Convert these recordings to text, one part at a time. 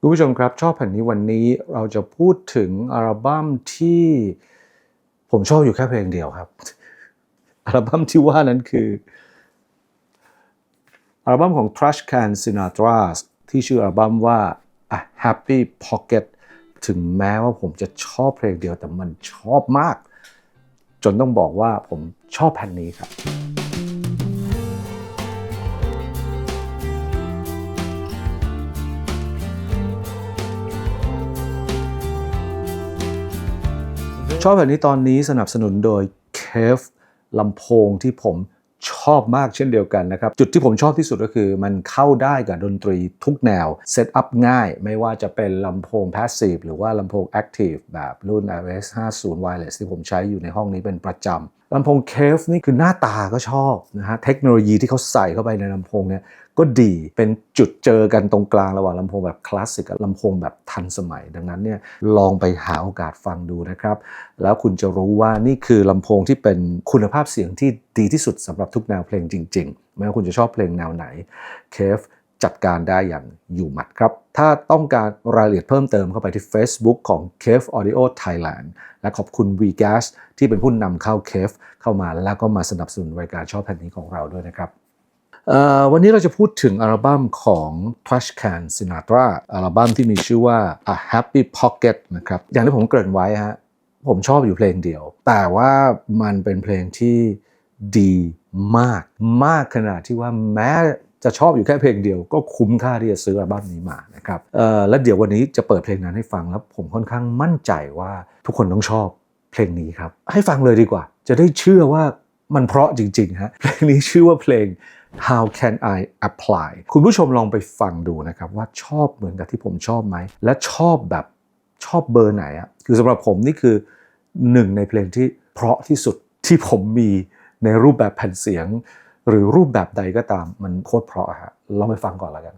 คุณผู้ชมครับชอบแผ่นนี้วันนี้เราจะพูดถึงอัลบั้มที่ผมชอบอยู่แค่เพลงเดียวครับอัลบั้มที่ว่านั้นคืออัลบั้มของ Trash Can Sinatra ที่ชื่ออัลบั้มว่า A Happy Pocket ถึงแม้ว่าผมจะชอบเพลงเดียวแต่มันชอบมาก จนต้องบอกว่าผมชอบแผ่นนี้ครับ ชอบแบบนี้ตอนนี้สนับสนุนโดยเคฟลำโพงที่ผมชอบมากเช่นเดียวกันนะครับ จุดที่ผมชอบที่สุดก็คือมันเข้าได้กับดนตรีทุกแนว เซตอัพง่าย ไม่ว่าจะเป็นลำโพงพาสซีฟหรือว่าลำโพงแอคทีฟแบบรุ่น RS 50 Wireless ที่ผมใช้อยู่ในห้องนี้เป็นประจำ ลำโพง Cave นี่คือหน้าตาก็ชอบนะฮะเทคโนโลยีที่เขาใส่เข้าไปในลำโพงเนี่ยก็ดีเป็นจุดเจอกันตรงกลางระหว่างลำโพงแบบคลาสสิกกับลำโพงแบบทันสมัย ดังนั้นเนี่ยลองไปหาโอกาสฟังดูนะครับ แล้วคุณจะรู้ว่านี่คือลำโพงที่เป็นคุณภาพเสียงที่ดีที่สุดสำหรับทุกแนวเพลงจริงๆ ไม่ว่าคุณจะชอบเพลงแนวไหนเคฟ จัดการได้อย่างอยู่หมัดครับ ถ้าต้องการรายละเอียดเพิ่มเติมเข้าไปที่ Facebook ของ Cave Audio Thailand และขอบคุณ v g a s ที่เป็นผู้นำเข้า Cave เข้ามาแล้วก็มาสนับสนุนรายการชอบแผ่นนี้ของเราด้วยนะครับวันนี้เราจะพูดถึงอัลบั้มของ Trash Can Sinatra อัลบั้มที่มีชื่อว่า A Happy Pocket นะครับ อย่างที่ผมเกริ่นไว้ฮะ ผมชอบอยู่เพลงเดียว แต่ว่ามันเป็นเพลงที่ดีมาก มากขนาดที่ว่าแม้ จะชอบอยู่แค่เพลงเดียวก็คุ้มค่าที่จะซื้ออัลบั้มนี้มานะครับและเดี๋ยววันนี้จะเปิดเพลงนั้นให้ฟังแล้วผมค่อนข้างมั่นใจว่าทุกคนต้องชอบเพลงนี้ครับ ให้ฟังเลยดีกว่า จะได้เชื่อว่ามันเพราะจริงๆฮะเพลงนี้ชื่อว่าเพลง How Can I Apply คุณผู้ชมลองไปฟังดูนะครับว่าชอบเหมือนกับที่ผมชอบไหม และชอบแบบชอบเบอร์ไหนอะคือสำหรับผมนี่คือหนึ่งในเพลงที่เพราะที่สุดที่ผมมีในรูปแบบแผ่นเสียง หรือรูปแบบใดก็ตามมันโคตรเพราะฮะลองไปฟังก่อนแล้วกัน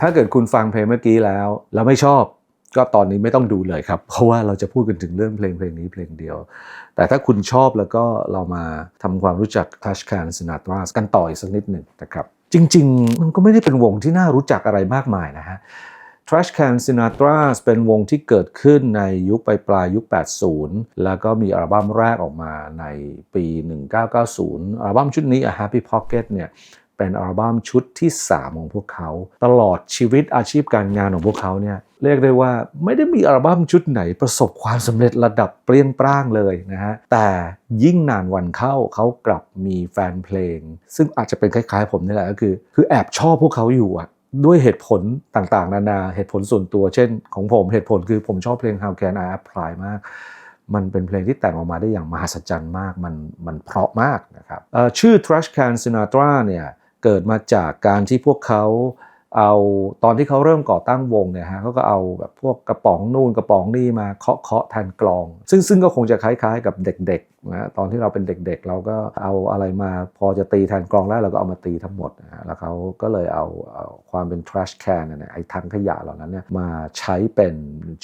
ถ้าเกิดคุณฟังเพลงเมื่อกี้แล้ว แล้วไม่ชอบก็ตอนนี้ไม่ต้องดูเลยครับ เพราะว่าเราจะพูดกันถึงเรื่องเพลงเพลงนี้เพลงเดียว แต่ถ้าคุณชอบแล้วก็เรามาทำความรู้จัก Touch Can Sinatra กันต่ออีกสักนิดหนึ่งนะครับ จริง ๆ มันก็ไม่ได้เป็นวงที่น่ารู้จักอะไรมากมายนะฮะ Trash Can Sinatra เป็นวงที่เกิดขึ้นในยุคปลายปลายยุค 80 แล้วก็มีอัลบั้มแรกออกมาในปี 1990 อัลบั้มชุดนี้ A Happy Pocket เนี่ย เป็นอัลบั้มชุดที่ 3 ของพวกเขา ตลอดชีวิตอาชีพการงานของพวกเขาเนี่ยเรียกได้ว่าไม่ได้มีอัลบั้มชุดไหนประสบความสำเร็จระดับเปรี้ยงปร้างเลยนะฮะ แต่ยิ่งนานวันเข้าเขากลับมีแฟนเพลง ซึ่งอาจจะเป็นคล้ายๆผมนี่แหละก็คือ คือแอบชอบพวกเขาอยู่อะด้วยเหตุผลต่างๆ นานาเหตุผลส่วนตัว เช่น ของผมเหตุผลคือผมชอบเพลง How Can I Apply มากมันเป็นเพลงที่แต่งออกมาได้อย่างมหัศจรรย์มาก มันมันเพราะมากนะครับชื่อ Trash Can Sinatra เนี่ย เกิดมาจากการที่พวกเขา เอาตอนที่เขาเริ่มก่อตั้งวงเนี่ยฮะเขาก็เอาแบบพวกกระป๋องนู่นกระป๋องนี่มาเคาะเคาะแทนกลอง ซึ่งซึ่งก็คงจะคล้ายๆกับเด็กๆนะตอนที่เราเป็นเด็กๆ เราก็เอาอะไรมาพอจะตีแทนกลองได้เราก็เอามาตีทั้งหมดนะฮะแล้วเขาก็เลยเอาเอาความเป็น trash can เนี่ยไอ้ถังขยะเหล่านั้นเนี่ยมาใช้เป็น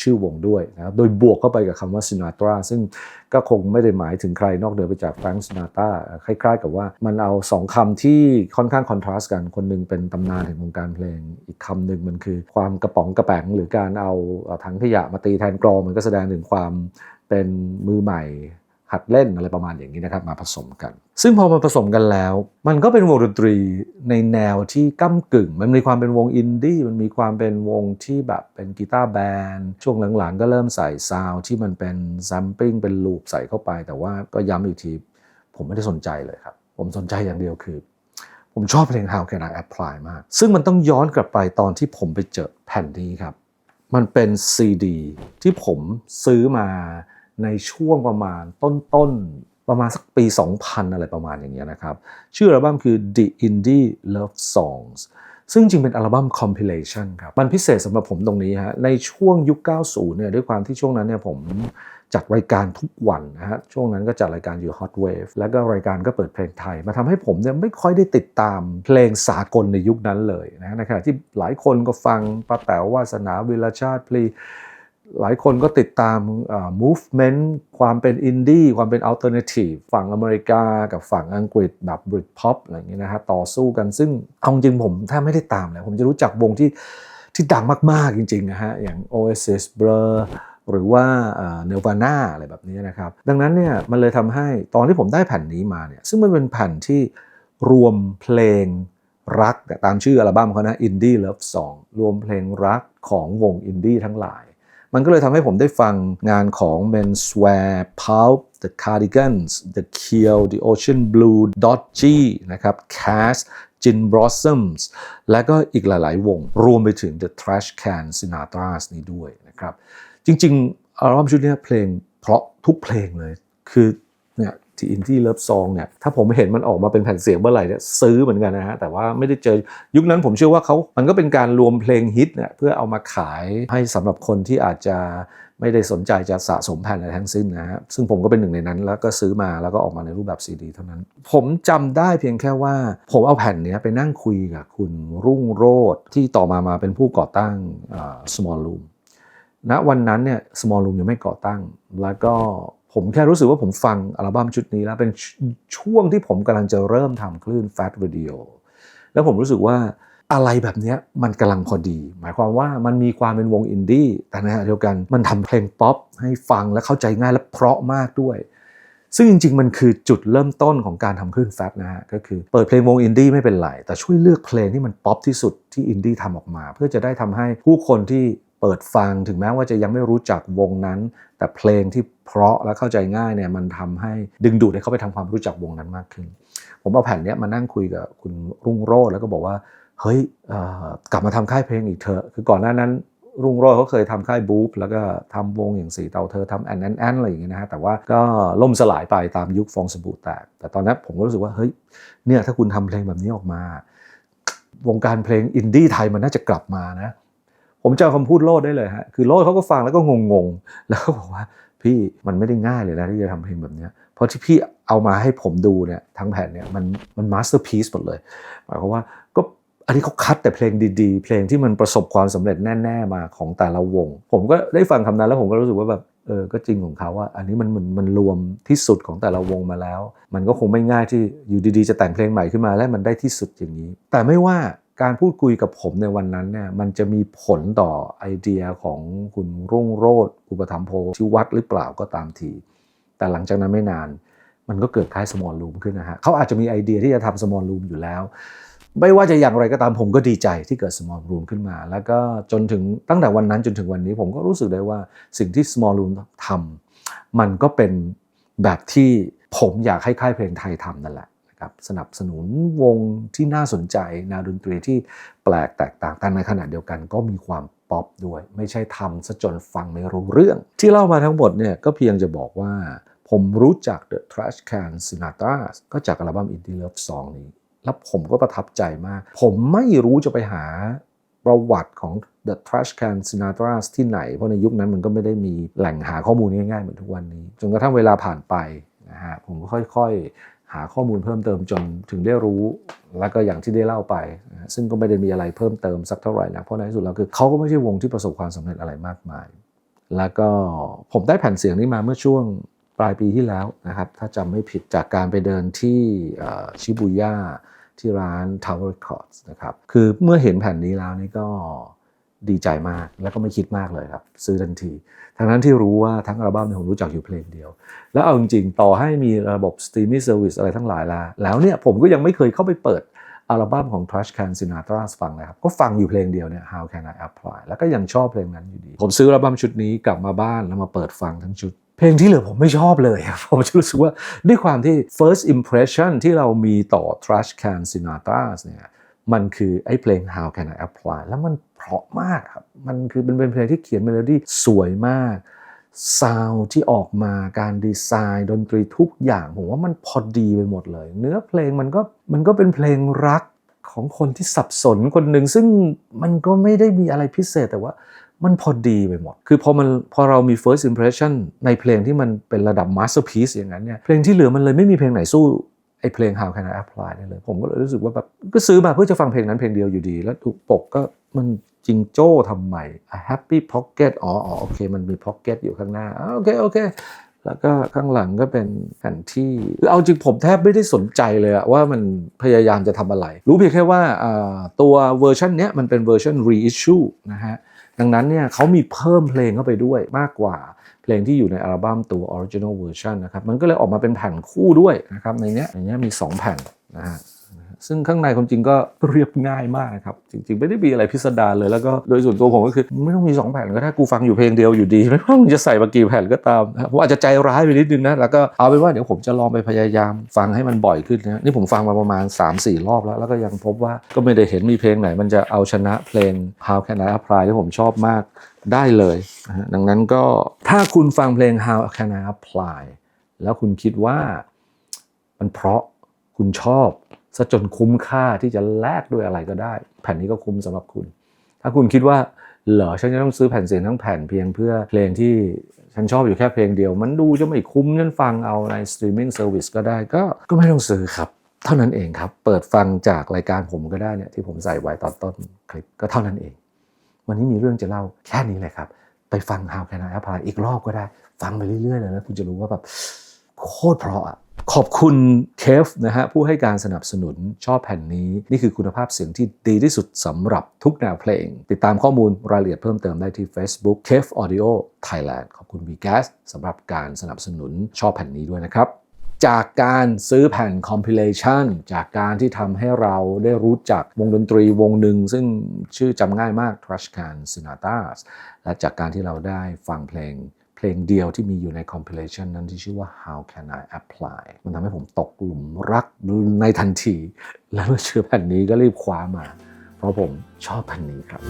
ชื่อวงด้วยนะโดยบวกเข้าไปกับคำว่า Sinatra ซึ่งก็คงไม่ได้หมายถึงใครนอกเหนือไปจากแฟรงค์ซินาตราคล้ายๆ กับว่ามันเอาสองคำที่ค่อนข้างคอนทราสต์กันคนหนึงเป็นตำนานแห่งวงการเพลงอีกคำหนึ่งมันคือความกระป๋องกระแป๋งหรือการเอาถังขยะมาตีแทนกลองมันก็แสดงถึงความเป็นมือใหม่หัดเล่นอะไรประมาณอย่างนี้นะครับมาผสมกัน ซึ่งพอมันผสมกันแล้ว มันก็เป็นวงดนตรีในแนวที่ก้ากึ่ง มันมีความเป็นวงอินดี้มันมีความเป็นวงที่แบบเป็นกีตาร์แบนด์ช่วงหลังๆ ก็เริ่มใส่ซาวที่มันเป็นซัมปิ้งเป็นลูปใส่เข้าไป แต่ว่าก็ย้ำอีกที ผมไม่ได้สนใจเลยครับ ผมสนใจอย่างเดียวคือ ผมชอบเพลง How Can I Apply มาก ซึ่งมันต้องย้อนกลับไปตอนที่ผมไปเจอแผ่นนี้ครับ มันเป็นซีดีที่ผมซื้อมาในช่วงประมาณต้นๆ ประมาณสักปี 2000 อะไรประมาณอย่างเงี้ยนะครับ ชื่ออัลบั้มคือ The Indie Love Songs ซึ่งจริงเป็นอัลบั้ม compilation ครับ มันพิเศษสำหรับผมตรงนี้ฮะ ในช่วงยุค 90 เนี่ยด้วยความที่ช่วงนั้นเนี่ยผม จัดรายการทุกวันนะฮะช่วงนั้นก็จัดรายการอยู่ Hot Wave แล้วก็รายการก็เปิดเพลงไทย มาทำให้ผมเนี่ยไม่ค่อยได้ติดตามเพลงสากลในยุคนั้นเลยนะในขณะที่หลายคนก็ฟังป้าแต๋ววาสนาวิรชาติพลีหลายคนก็ติดตาม movement ความเป็นอินดี้ความเป็น alternative ฝั่งอเมริกากับฝั่งอังกฤษแบบ Britpop อะไรอย่างเงี้ยนะฮะต่อสู้กันซึ่งเอาจริงผมแทบไม่ได้ตามเลยผมจะรู้จักวงที่ที่ดังมาก ๆ จริง ๆ นะฮะ อย่าง Oasis Blur หรือว่าเอ่อ Nirvana อะไรแบบนี้นะครับ ดังนั้นเนี่ยมันเลยทำให้ตอนที่ผมได้แผ่นนี้มาเนี่ยซึ่งมันเป็นแผ่นที่รวมเพลงรักตามชื่ออัลบั้มเขานะ Indie Love Song รวมเพลงรักของวงอินดี้ทั้งหลาย มันก็เลยทำให้ผมได้ฟังงานของ Menswear Pulp The Cardigans The Keel The Ocean Blue Dodgy นะครับ Cash Gin Blossoms และก็อีกหลาย ๆ วง รวมไปถึง The Trash Can Sinatras นี้ด้วยนะครับ จริงๆอัลบั้มชุดนี้เพลงเพราะทุกเพลงเลย คือเนี่ยที่อินดี้เลิฟซองเนี่ยถ้าผมเห็นมันออกมาเป็นแผ่นเสียงเมื่อไหร่เนี่ยซื้อเหมือนกันนะฮะแต่ว่าไม่ได้เจอยุคนั้นผมเชื่อว่าเขามันก็เป็นการรวมเพลงฮิตเนี่ยเพื่อเอามาขายให้สำหรับคนที่อาจจะไม่ได้สนใจจะสะสมแผ่นอะไรทั้งสิ้นนะฮะซึ่งผมก็เป็นหนึ่งในนั้น แล้วก็ซื้อมาแล้วก็ออกมาในรูปแบบซีดีเท่านั้น ผมจำได้เพียงแค่ว่า ผมเอาแผ่นเนี้ยไปนั่งคุยกับคุณรุ่งโรธที่ต่อมามาเป็นผู้ก่อตั้งอ่า Small Room ณวันนั้นเนี่ย small room ยังไม่ก่อตั้ง แล้วก็ผมแค่รู้สึกว่าผมฟังอัลบั้มชุดนี้แล้วเป็นชช่วงที่ผมกำลังจะเริ่มทำคลื่น Fat Radio แล้วผมรู้สึกว่าอะไรแบบนี้มันกำลังพอดี หมายความว่ามันมีความเป็นวงอินดี้แต่ในขณะเดียวกันมันทำเพลงป๊อปให้ฟังและเข้าใจง่ายและเพราะมากด้วย ซึ่งจริง ๆ มันคือจุดเริ่มต้นของการทำคลื่นแฟตนะฮะก็คือเปิดเพลงวงอินดี้ไม่เป็นไร แต่ช่วยเลือกเพลงที่มันป๊อปที่สุดที่อินดี้ทำออกมา เพื่อจะได้ทำให้ผู้คนที่ ปิดฟังถึงแม้ว่าจะยังไม่รู้จักวงนั้น แต่เพลงที่เพราะและเข้าใจง่ายเนี่ยมันทำให้ดึงดูดให้เขาไปทำความรู้จักวงนั้นมากขึ้น ผมเอาแผ่นนี้มานั่งคุยกับคุณรุ่งโรจน์แล้วก็บอกว่าเฮ้ยกลับมาทำค่ายเพลงอีกเถอะคือก่อนหน้านั้นรุ่งโรจน์เขาเคยทำค่ายบู๊แล้วก็ทำวงอย่างสีเตาเธอทำแอนแอนแอนอะไรอย่างเงี้ยนะฮะแต่ว่าก็ล่มสลายไปตามยุคฟองสบู่แตก แต่ตอนนั้นผมก็รู้สึกว่าเฮ้ยเนี่ยถ้าคุณทำเพลงแบบนี้ออกมา วงการเพลงอินดี้ไทยมันน่าจะกลับมานะ ผมจำคำพูดโลดได้เลยฮะคือโลดเขาก็ฟังแล้วก็งงๆ แล้วก็บอกว่าพี่มันไม่ได้ง่ายเลยนะที่จะทำเพลงแบบเนี้ยเพราะที่พี่เอามาให้ผมดูเนี่ยทั้งแผ่นเนี่ยมันมันมาสเตอร์พีซหมดเลยหมายความว่าก็อันนี้เขาคัดแต่เพลงดีๆ เพลงที่มันประสบความสำเร็จแน่ๆมาของแต่ละวง ผมก็ได้ฟังคำนั้นแล้วผมก็รู้สึกว่าแบบเออก็จริงของเขาว่า อันนี้มันมันมันรวมที่สุดของแต่ละวงมาแล้ว มันก็คงไม่ง่ายที่อยู่ดีๆ จะแต่งเพลงใหม่ขึ้นมาและมันได้ที่สุดอย่างนี้ แต่ไม่ว่า การพูดคุยกับผมในวันนั้นเนี่ยมันจะมีผลต่อไอเดียของคุณรุ่งโรจน์อุปถัมภโพที่วัดหรือเปล่าก็ตามที แต่หลังจากนั้นไม่นาน มันก็เกิดคล้าย small room ขึ้นนะฮะเขาอาจจะมีไอเดียที่จะทำ small room อยู่แล้ว ไม่ว่าจะอย่างไรก็ตามผมก็ดีใจที่เกิด small room ขึ้นมา แล้วก็จนถึงตั้งแต่วันนั้นจนถึงวันนี้ผมก็รู้สึกได้ว่าสิ่งที่ small room ทำมันก็เป็นแบบที่ผมอยากให้ค่ายเพลงไทยทำนั่นแหละ นะครับสนับสนุนวงที่น่าสนใจแนวดนตรีที่แปลกแตกต่างแต่ในขณะเดียวกันก็มีความป๊อปด้วย ไม่ใช่ทำซะจนฟังไม่รู้เรื่อง ที่เล่ามาทั้งหมดเนี่ยก็เพียงจะบอกว่า ผมรู้จัก The Trash Can Sinatra ก็จากอัลบั้ม Indie Love Song นี้ แล้วผมก็ประทับใจมาก ผมไม่รู้จะไปหาประวัติของ The Trash Can Sinatra ที่ไหน เพราะในยุคนั้นมันก็ไม่ได้มีแหล่งหาข้อมูลง่ายๆ เหมือนทุกวันนี้ จนกระทั่งเวลาผ่านไปนะฮะผมก็ค่อยๆาข้อมูลเพิ่มเติมจนถึงได้รู้ แล้วก็อย่างที่ได้เล่าไป ซึ่งก็ไม่ได้มีอะไรเพิ่มเติมสักเท่าไหร่นะเพราะในที่สุดแล้วคือเขาก็ไม่ใช่วงที่ประสบความสำเร็จอะไรมากมาย แล้วก็ผมได้แผ่นเสียงนี้มาเมื่อช่วงปลายปีที่แล้วนะครับ ถ้าจำไม่ผิดจากการไปเดินที่ชิบูย่าที่ร้าน Tower Records นะครับ คือเมื่อเห็นแผ่นนี้แล้วนี่ก็ ดีใจมากแล้วก็ไม่คิดมากเลยครับ ซื้อทันที ทั้งนั้นที่รู้ว่าทั้งอัลบั้มเนี่ยผมรู้จักอยู่เพลงเดียว แล้วเอาจริงๆ ต่อให้มีระบบ streaming service อะไรทั้งหลายแล้วแล้วเนี่ยผมก็ยังไม่เคยเข้าไปเปิดอัลบั้มของ Trash Can Sinatra ฟังเลยครับ ก็ฟังอยู่เพลงเดียวเนี่ย How Can I Apply แล้วก็ยังชอบเพลงนั้นอยู่ดี ผมซื้ออัลบั้มชุดนี้กลับมาบ้านแล้วมาเปิดฟังทั้งชุด เพลงที่เหลือผมไม่ชอบเลย ผมจะรู้สึกว่าด้วยความที่ first impression ที่เรามีต่อ Trash Can Sinatra เนี่ย มันคือไอ้เพลง How Can I Apply แล้วมันเพราะมากครับ มันคือเป็นเป็นเพลงที่เขียนเมโลดี้สวยมากซาวด์ที่ออกมาการดีไซน์ดนตรีทุกอย่างผมว่ามันพอดีไปหมดเลย เนื้อเพลงมันก็มันก็เป็นเพลงรักของคนที่สับสนคนหนึ่งซึ่งมันก็ไม่ได้มีอะไรพิเศษแต่ว่ามันพอดีไปหมด คือพอมันพอเรามี first impression ในเพลงที่มันเป็นระดับ masterpiece อย่างนั้นเนี่ยเพลงที่เหลือมันเลยไม่มีเพลงไหนสู้ อ้เพลง How Can I Apply ได้เลยผมก็เลยรู้สึกว่าแบบก็ซื้อมาเพื่อจะฟังเพลงนั้นเพลงเดียวอยู่ดี แล้วถูกปกก็มันจริงโจ้ทำไม A Happy Pocket อ๋ออ๋อโอเค มันมี Pocket อยู่ข้างหน้าโอเคโอเคแล้วก็ข้างหลังก็เป็นแผนที่คือเอาจริงผมแทบไม่ได้สนใจเลยอะว่ามันพยายามจะทำอะไร รู้เพียงแค่ว่าอ่าตัวเวอร์ชันเนี้ยมันเป็นเวอร์ชัน reissue นะฮะดังนั้นเนี่ยเขามีเพิ่มเพลงเข้าไปด้วยมากกว่า เพลงที่อยู่ในอัลบั้มตัว original version นะครับ มันก็เลยออกมาเป็นแผ่นคู่ด้วยนะครับ ในเนี้ยในเนี้ยมี 2 แผ่นนะฮะ ซึ่งข้างในความจริงก็เรียบง่ายมากนะครับ จริง ๆ ไม่ได้มีอะไรพิสดารเลย แล้วก็โดยส่วนตัวผมก็คือ ไม่ต้องมี 2 แผ่นก็ได้กูฟังอยู่เพลงเดียวอยู่ดี ไม่ว่ามึงจะใส่มากี่แผ่นก็ตามนะครับผมอาจจะใจร้ายไปนิดนึงนะ แล้วก็เอาเป็นว่าเดี๋ยวผมจะลองไปพยายามฟังให้มันบ่อยขึ้นนะนี่ผมฟังมาประมาณ 3-4 รอบแล้ว แล้วก็ยังพบว่าก็ไม่ได้เห็นมีเพลงไหน มันจะเอาชนะเพลง How Can I Apply ที่ผมชอบมากได้เลยนะดังนั้นก็ถ้าคุณฟังเพลง How Can I Apply แล้วคุณคิดว่ามันเพราะคุณชอบ ซะจนคุ้มค่าที่จะแลกด้วยอะไรก็ได้ แผ่นนี้ก็คุ้มสำหรับคุณ ถ้าคุณคิดว่าเหรอฉันจะต้องซื้อแผ่นเสียงทั้งแผ่นเพียงเพื่อเพลงที่ฉันชอบอยู่แค่เพลงเดียว มันดูจะไม่คุ้มฉันฟังเอาในสตรีมมิ่งเซอร์วิสก็ได้ก็ก็ไม่ต้องซื้อครับ เท่านั้นเองครับ เปิดฟังจากรายการผมก็ได้เนี่ยที่ผมใส่ไว้ตอนต้นคลิปก็เท่านั้นเอง วันนี้มีเรื่องจะเล่าแค่นี้เลยครับ ไปฟัง How Can I Apply อีกรอบก็ได้ ฟังไปเรื่อยๆเลยแล้วคุณจะรู้ว่าแบบโคตรเพราะอะ ขอบคุณเคฟนะฮะผู้ให้การสนับสนุนชอบแผ่นนี้ นี่คือคุณภาพเสียงที่ดีที่สุดสำหรับทุกแนวเพลง ติดตามข้อมูลรายละเอียดเพิ่มเติมได้ที่ Facebook c a f Audio Thailand ขอบคุณ v g a s สำหรับการสนับสนุนชอบแผ่นนี้ด้วยนะครับจากการซื้อแผ่น compilation จากการที่ทำให้เราได้รู้จักวงดนตรีวงหนึ่ง ซึ่งชื่อจำง่ายมาก Trash Can Sonatas และจากการที่เราได้ฟังเพลง เพลงเดียวที่มีอยู่ใน compilation นั้นที่ชื่อว่า How Can I Apply มันทำให้ผมตกหลุมรักในทันที และเมื่อเชื่อแผ่นนี้ก็รีบคว้ามา เพราะผมชอบแผ่นนี้ครับ